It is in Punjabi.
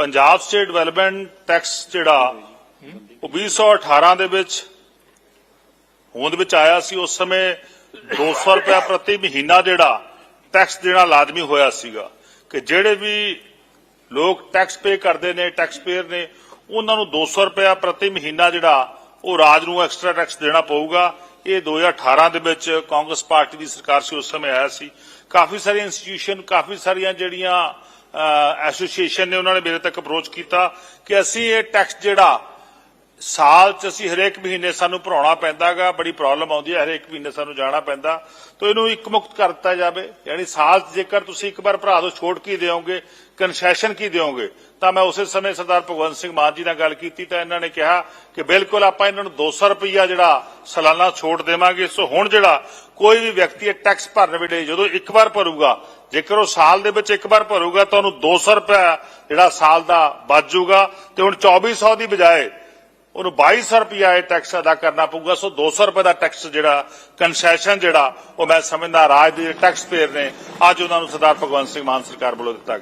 ਪੰਜਾਬ ਸਟੇਟ ਡਿਵੈਲਪਮੈਂਟ ਟੈਕਸ ਜਿਹੜਾ ਉਹ 2018 ਦੇ ਵਿੱਚ ਹੋਂਦ ਵਿੱਚ ਆਇਆ ਸੀ, ਉਸ ਸਮੇਂ 200 ਰੁਪਏ ਪ੍ਰਤੀ ਮਹੀਨਾ ਜਿਹੜਾ ਟੈਕਸ ਦੇਣਾ ਲਾਜ਼ਮੀ ਹੋਇਆ ਸੀਗਾ ਕਿ ਜਿਹੜੇ ਵੀ ਲੋਕ ਟੈਕਸ ਪੇ ਕਰਦੇ ਨੇ ਟੈਕਸ ਪੇਅਰ ਨੇ, ਉਹਨਾਂ ਨੂੰ 200 ਰੁਪਏ ਪ੍ਰਤੀ ਮਹੀਨਾ ਜਿਹੜਾ ਉਹ ਰਾਜ ਨੂੰ ਐਕਸਟਰਾ ਟੈਕਸ ਦੇਣਾ ਪਊਗਾ। ਇਹ 2018 ਦੇ ਵਿੱਚ ਕਾਂਗਰਸ ਪਾਰਟੀ ਦੀ ਸਰਕਾਰ ਸੀ, ਉਸ ਸਮੇਂ ਆਇਆ ਸੀ। ਕਾਫੀ ਸਾਰੀਆਂ ਇੰਸਟੀਟਿਊਸ਼ਨ ਕਾਫੀ ਸਾਰੀਆਂ ਜਿਹੜੀਆਂ ਐਸੋਸੀਏਸ਼ਨ ਨੇ ਉਹਨਾਂ ਨੇ ਮੇਰੇ ਤੱਕ ਅਪਰੋਚ ਕੀਤਾ ਕਿ ਅਸੀਂ ਇਹ ਟੈਕਸ ਜਿਹੜਾ ਸਾਲ ਚ ਅਸੀਂ ਹਰੇਕ ਮਹੀਨੇ ਸਾਨੂੰ ਭਰਾਉਣਾ ਪੈਂਦਾਗਾ, ਬੜੀ ਪ੍ਰੋਬਲਮ ਆਉਂਦੀ ਹੈ, ਹਰੇਕ ਮਹੀਨੇ ਸਾਨੂੰ ਜਾਣਾ ਪੈਂਦਾ। ਤਾਂ ਇਹਨੂੰ ਇੱਕ ਮੁਕਤ ਕਰ ਦਿੱਤਾ ਜਾਵੇ, ਯਾਨੀ ਸਾਲ 'ਚ ਜੇਕਰ ਤੁਸੀਂ ਇੱਕ ਵਾਰ ਭਰਾ ਦੋ ਛੋਟ ਕੀ ਦਿਓਗੇ ਕਨਸੈਸ਼ਨ ਕੀ ਦਿਓਗੇ, ਤਾਂ ਮੈਂ ਉਸੇ ਸਮੇਂ ਸਰਦਾਰ ਭਗਵੰਤ ਸਿੰਘ ਮਾਨ ਜੀ ਨਾਲ ਗੱਲ ਕੀਤੀ ਤਾਂ ਇਹਨਾਂ ਨੇ ਕਿਹਾ ਕਿ ਬਿਲਕੁਲ ਆਪਾਂ ਇਹਨਾਂ ਨੂੰ 200 ਰੁਪਈਆ ਜਿਹੜਾ ਸਾਲਾਨਾ ਛੋਟ ਦੇਵਾਂਗੇ। ਸੋ ਹੁਣ ਜਿਹੜਾ ਕੋਈ ਵੀ ਵਿਅਕਤੀ ਇਹ ਟੈਕਸ ਭਰਨ ਵੇਲੇ ਜਦੋਂ ਇੱਕ ਵਾਰ ਭਰੂਗਾ, ਜੇਕਰ ਉਹ ਸਾਲ ਦੇ ਵਿੱਚ ਇੱਕ ਵਾਰ ਭਰੂਗਾ, ਤਾਂ ਉਹਨੂੰ 200 ਰੁਪਏ ਜਿਹੜਾ ਸਾਲ ਦਾ ਬਚ ਜਾਊਗਾ ਤੇ ਹੁਣ 2400 ਦੀ ਬਜਾਏ ਉਹਨੂੰ 2200 ਰੁਪਇਆ ਇਹ ਟੈਕਸ ਅਦਾ ਕਰਨਾ ਪਊਗਾ। ਸੋ 200 ਰੁਪਏ ਦਾ ਟੈਕਸ ਜਿਹੜਾ ਕਨਸੈਸ਼ਨ ਜਿਹੜਾ ਉਹ ਮੈਂ ਸਮਝਦਾ ਰਾਜ ਦੇ ਟੈਕਸ ਪੇਅਰ ਨੇ, ਅੱਜ ਉਹਨਾਂ ਨੂੰ ਸਰਦਾਰ ਭਗਵੰਤ ਸਿੰਘ ਮਾਨ ਸਰਕਾਰ ਵੱਲੋਂ ਦਿੱਤਾ ਗਿਆ।